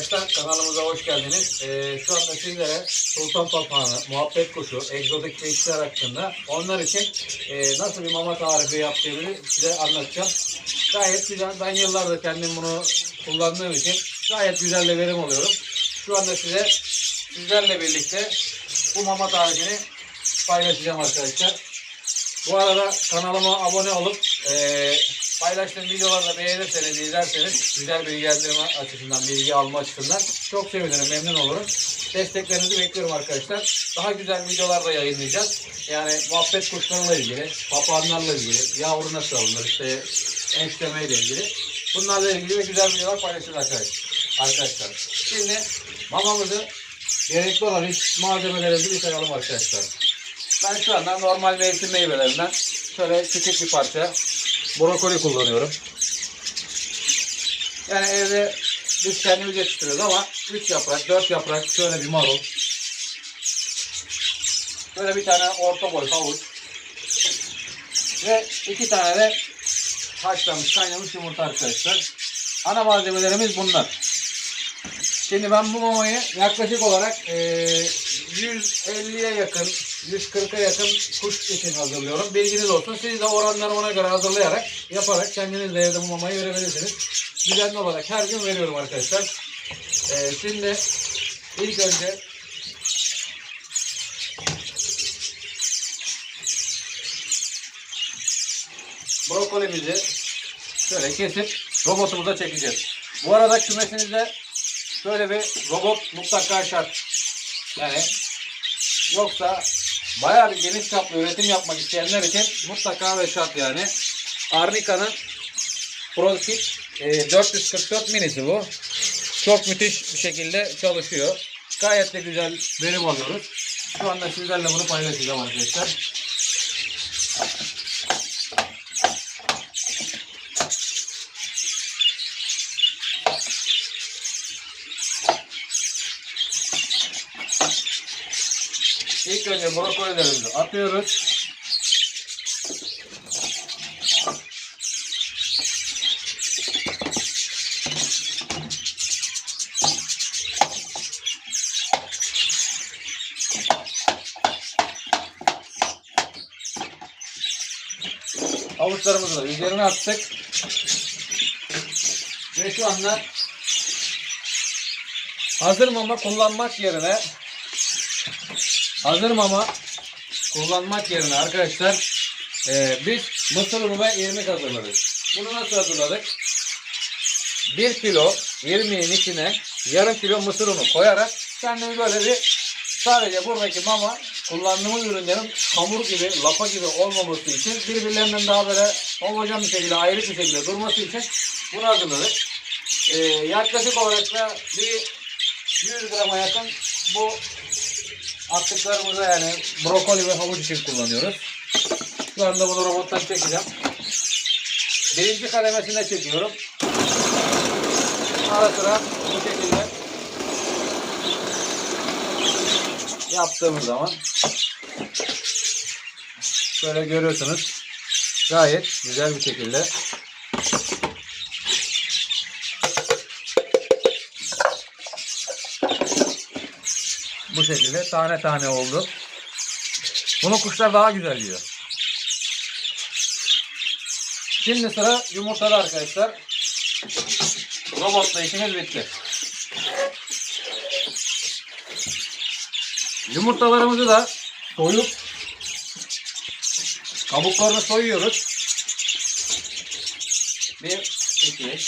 arkadaşlar kanalımıza hoş geldiniz. Ee, şu anda sizlere sultan papağanı, muhabbet kuşu, egzotik çeşitler hakkında onlar için e, nasıl bir mama tarifi yaptığımı size anlatacağım. Gayet güzel. Ben yıllardır kendim bunu kullandığım için gayet güzel de verim alıyorum. Şu anda size sizlerle birlikte bu mama tarifini paylaşacağım arkadaşlar. Bu arada kanalıma abone olup e, paylaştığım videoları da beğenirseniz, izlerseniz güzel bilgilendirme açısından, bilgi alma açısından çok sevinirim, memnun olurum. Desteklerinizi bekliyorum arkadaşlar. Daha güzel videolar da yayınlayacağız. Yani muhabbet kuşlarıyla ilgili, papağanlarla ilgili, yavru nasıl alınır, işte enişleme ile ilgili. Bunlarla ilgili de güzel videolar paylaşacağız arkadaşlar. Arkadaşlar. Şimdi mamamızı gerekli olan ilk malzemelerimizi bir sayalım arkadaşlar. Ben şu anda normal mevsim meyvelerinden şöyle küçük bir parça brokoli kullanıyorum. Yani evde biz kendimiz yetiştiriyoruz ama 3 yaprak, 4 yaprak şöyle bir marul. Böyle bir tane orta boy havuç. Ve iki tane de haşlanmış kaynamış yumurta arkadaşlar. Ana malzemelerimiz bunlar. Şimdi ben bu mamayı yaklaşık olarak 150'ye yakın, 140'a yakın kuş için hazırlıyorum. Bilginiz olsun. Siz de oranları ona göre hazırlayarak, yaparak kendiniz de evde bu mamayı verebilirsiniz. Düzenli olarak her gün veriyorum arkadaşlar. Eee, şimdi ilk önce brokolimizi şöyle kesip robotumuza çekeceğiz. Bu arada kümesinizde Böyle bir robot mutlaka şart. Yani yoksa bayağı bir geniş çaplı üretim yapmak isteyenler için mutlaka ve şart yani. Arnica'nın ProKit e, 444 minisi bu. Çok müthiş bir şekilde çalışıyor. Gayet de güzel verim alıyoruz. Şu anda sizlerle bunu paylaşacağım arkadaşlar. Brokolilerimizi atıyoruz. Avuçlarımızı da üzerine attık. Ve şu anda hazır mama kullanmak yerine hazır mama kullanmak yerine arkadaşlar e, biz mısır unu ve irmik hazırladık. Bunu nasıl hazırladık? 1 kilo irmiğin içine yarım kilo mısır unu koyarak kendimiz böyle bir sadece buradaki mama kullandığımız ürünlerin hamur gibi, lapa gibi olmaması için birbirlerinden daha böyle homojen bir şekilde, ayrı bir şekilde durması için bunu hazırladık. E, yaklaşık olarak da bir 100 grama yakın bu attıklarımızı yani brokoli ve havuç için kullanıyoruz. Şu anda bunu robottan çekeceğim. Birinci kademesinde çekiyorum. Ara sıra bu şekilde yaptığımız zaman şöyle görüyorsunuz gayet güzel bir şekilde şekilde tane tane oldu. Bunu kuşlar daha güzel yiyor. Şimdi sıra yumurtada arkadaşlar. Robotla işimiz bitti. Yumurtalarımızı da soyup kabuklarını soyuyoruz. Bir, iki,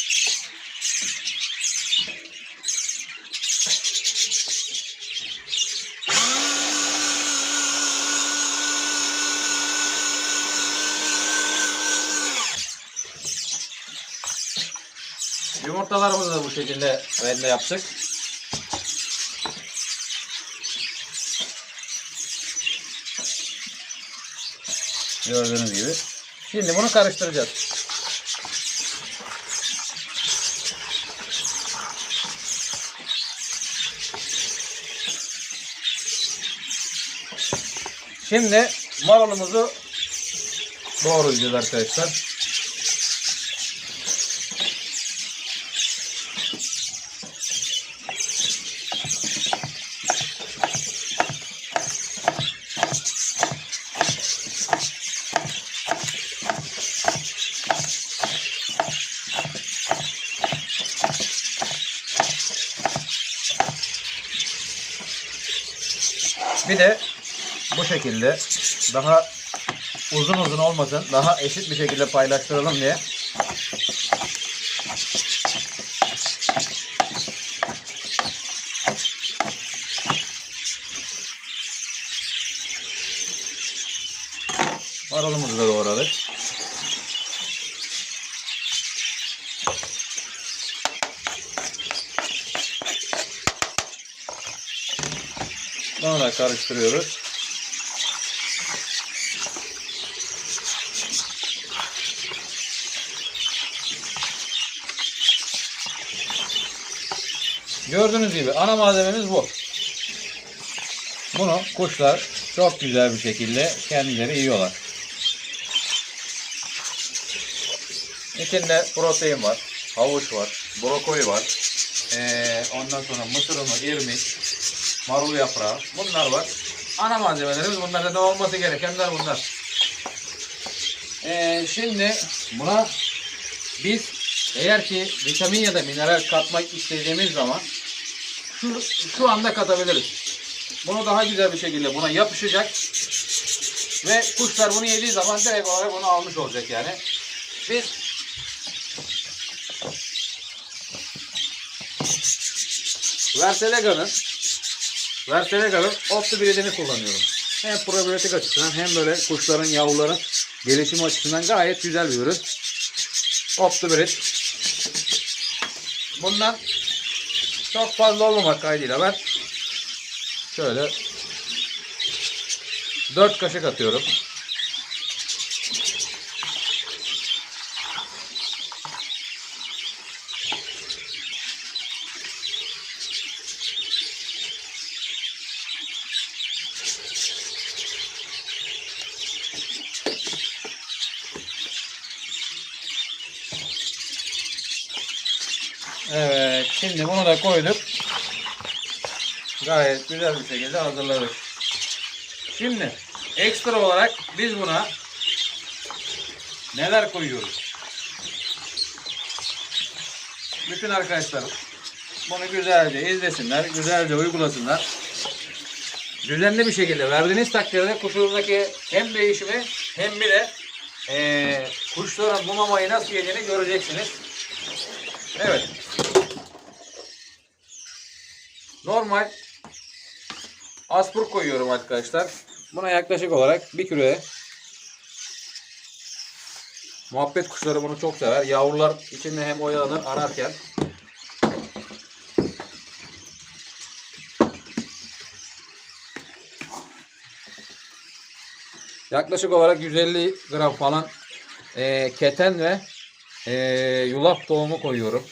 Yumurtalarımızı da bu şekilde rende yaptık. Gördüğünüz gibi. Şimdi bunu karıştıracağız. Şimdi marulumuzu doğrayacağız arkadaşlar. Bir de bu şekilde daha uzun uzun olmasın, daha eşit bir şekilde paylaştıralım diye marulumuzu da doğradık. Bunu da karıştırıyoruz. Gördüğünüz gibi ana malzememiz bu. Bunu kuşlar çok güzel bir şekilde kendileri yiyorlar. İçinde protein var, havuç var, brokoli var. Ee, ondan sonra mısır unu, irmik, marul yaprağı bunlar var. Ana malzemelerimiz bunlarda da olması gerekenler bunlar. Ee, şimdi buna biz eğer ki vitamin ya da mineral katmak istediğimiz zaman şu, şu anda katabiliriz. Bunu daha güzel bir şekilde buna yapışacak ve kuşlar bunu yediği zaman direkt olarak bunu almış olacak yani. Biz Verselega'nın Verselega'nın optibridini kullanıyorum. Hem probiyotik açısından hem böyle kuşların yavruların gelişimi açısından gayet güzel bir ürün. Optibrid. Bundan çok fazla olmamak kaydıyla ben şöyle 4 kaşık atıyorum. Evet, şimdi bunu da koyduk. Gayet güzel bir şekilde hazırladık. Şimdi ekstra olarak biz buna neler koyuyoruz? Bütün arkadaşlar bunu güzelce izlesinler, güzelce uygulasınlar. Düzenli bir şekilde verdiğiniz takdirde kuşunuzdaki hem değişimi hem bir de kuşların bu mamayı nasıl yediğini göreceksiniz. Evet. Normal aspur koyuyorum arkadaşlar. Buna yaklaşık olarak bir küre muhabbet kuşları bunu çok sever. Yavrular içinde hem oyalanır ararken. Yaklaşık olarak 150 gram falan eee, keten ve eee, yulaf tohumu koyuyorum.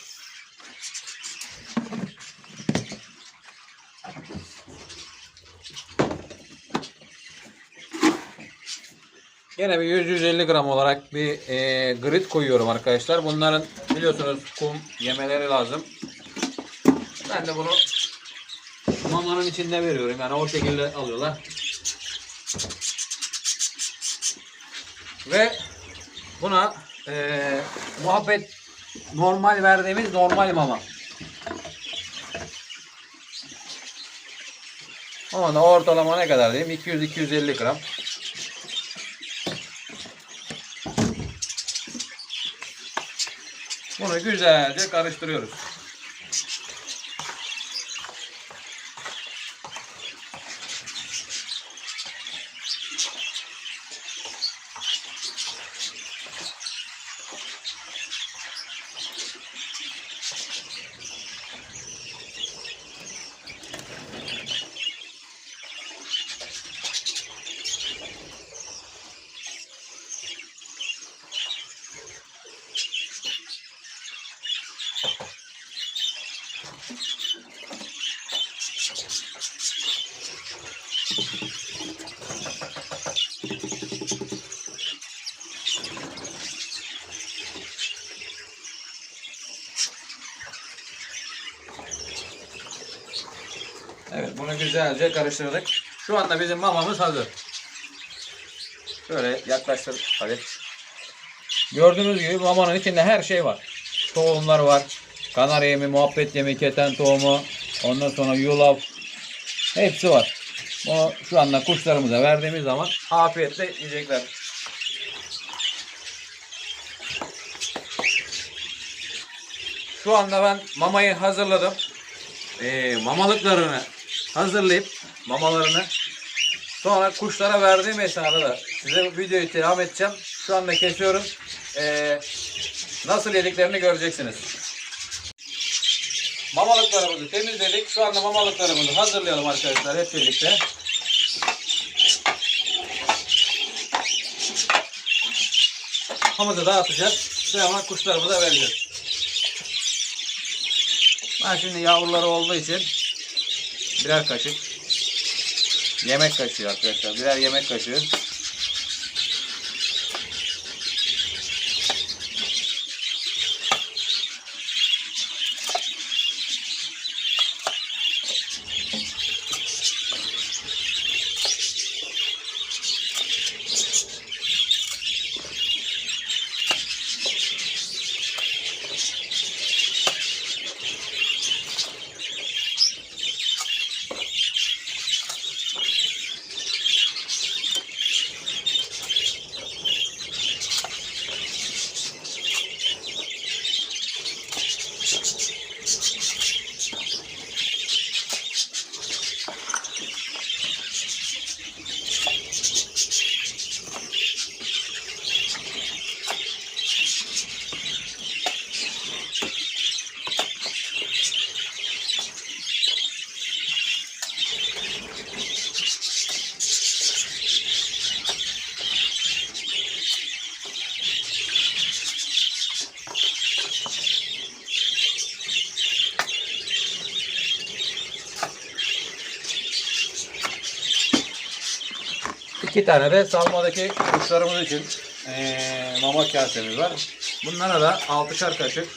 Yine bir 100-150 gram olarak bir eee grit koyuyorum arkadaşlar. Bunların biliyorsunuz kum yemeleri lazım. Ben de bunu mamanın içinde veriyorum. Yani o şekilde alıyorlar. Ve buna eee muhabbet normal verdiğimiz normal mama. Ama ortalama ne kadar diyeyim? 200-250 gram. Bunu güzelce karıştırıyoruz. Evet bunu güzelce karıştırdık. Şu anda bizim mamamız hazır. Şöyle yaklaştır hadi. Gördüğünüz gibi mamanın içinde her şey var. Tohumlar var. Kanarya yemi, muhabbet yemi, keten tohumu. Ondan sonra yulaf. Hepsi var. O şu anda kuşlarımıza verdiğimiz zaman afiyetle yiyecekler. Şu anda ben mamayı hazırladım. Ee, mamalıklarını hazırlayıp mamalarını sonra kuşlara verdiğim esnada da size videoyu devam edeceğim. Şu anda kesiyorum. Ee, nasıl yediklerini göreceksiniz. Mamalıklarımızı temizledik. Şu anda mamalıklarımızı hazırlayalım arkadaşlar hep birlikte. Hamızı dağıtacağız. Sonra kuşlarımıza vereceğiz. Ben şimdi yavruları olduğu için birer kaşık yemek kaşığı arkadaşlar. Birer yemek kaşığı İki tane de salmadaki kuşlarımız için eee mama kasemiz var. Bunlara da altışar kaşık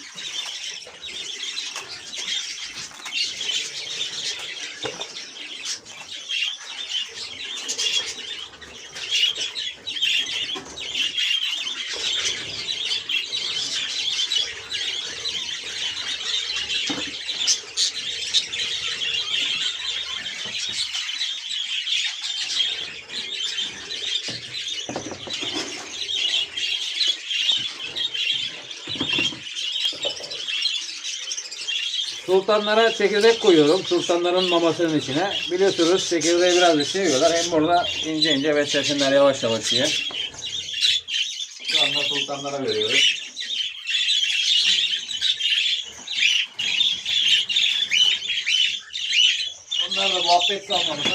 Sultanlara çekirdek koyuyorum. Sultanların mamasının içine. Biliyorsunuz çekirdeği biraz da seviyorlar. Hem burada ince ince beslesinler yavaş yavaş diye. Şu anda sultanlara veriyoruz. Bunlar da muhabbet salmamıza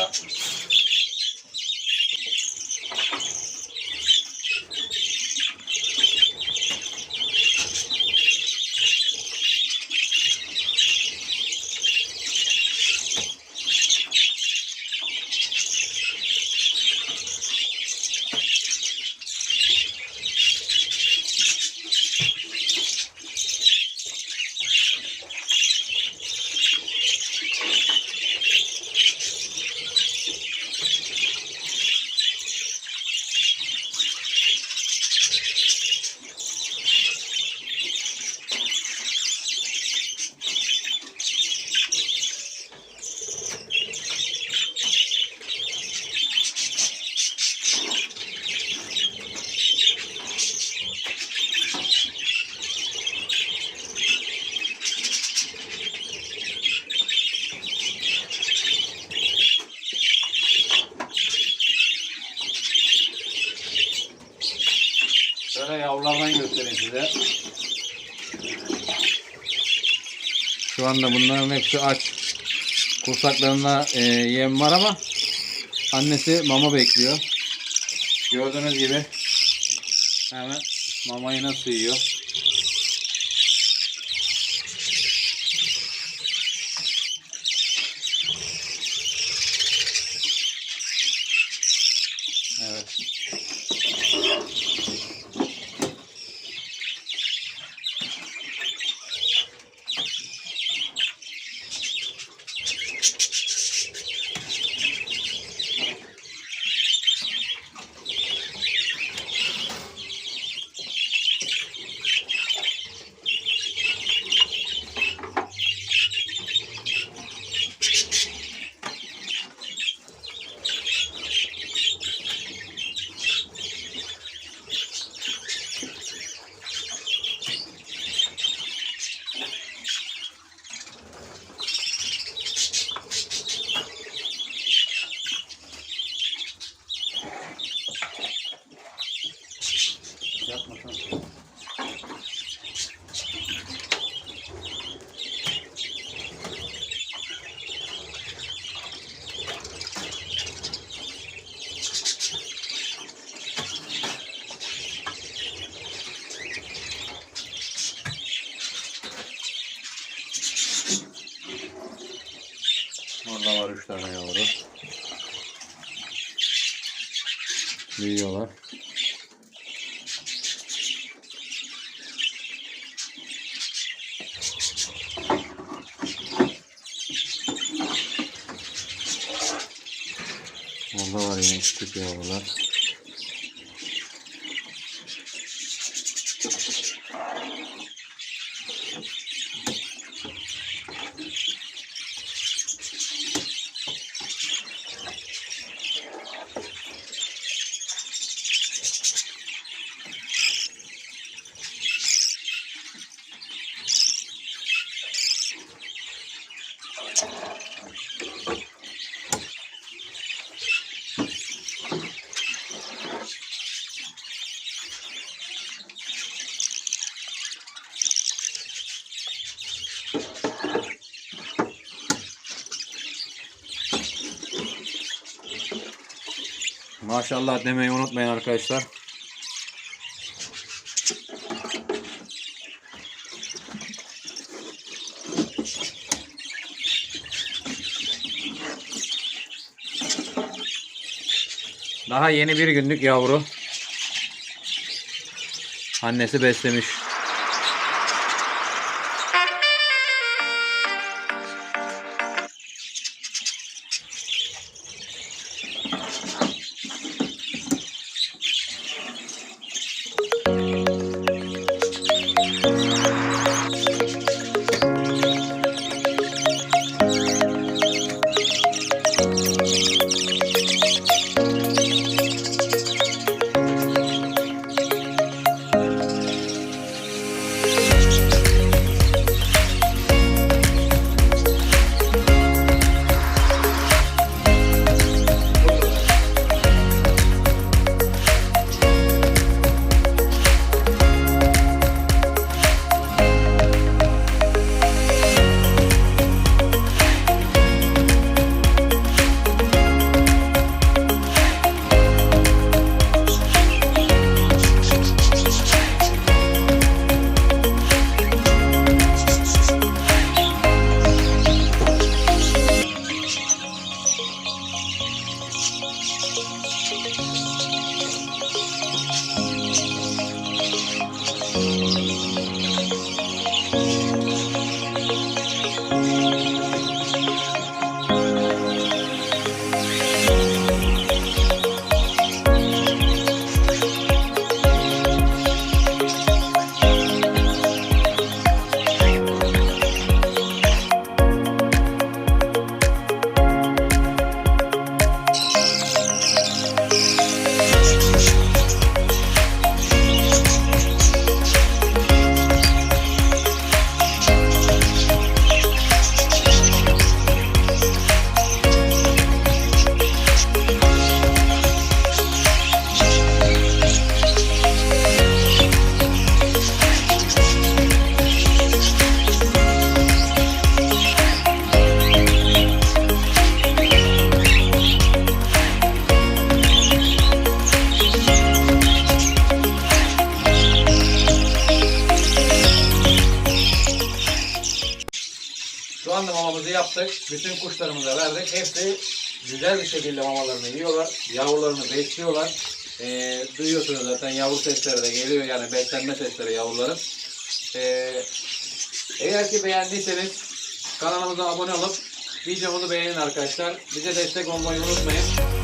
Şöyle yavrulardan göstereyim size. Şu anda bunların hepsi aç. Kursaklarında e, yem var ama annesi mama bekliyor. Gördüğünüz gibi hemen mamayı nasıl yiyor. Küçük yavrular. Maşallah demeyi unutmayın arkadaşlar. Daha yeni bir günlük yavru. Annesi beslemiş. Yaptık. Bütün kuşlarımıza verdik. Hepsi güzel bir şekilde mamalarını yiyorlar. Yavrularını besliyorlar. Ee, duyuyorsunuz zaten yavru sesleri de geliyor yani beslenme sesleri yavruların. Ee, eğer ki beğendiyseniz kanalımıza abone olup videomuzu beğenin arkadaşlar. Bize destek olmayı unutmayın.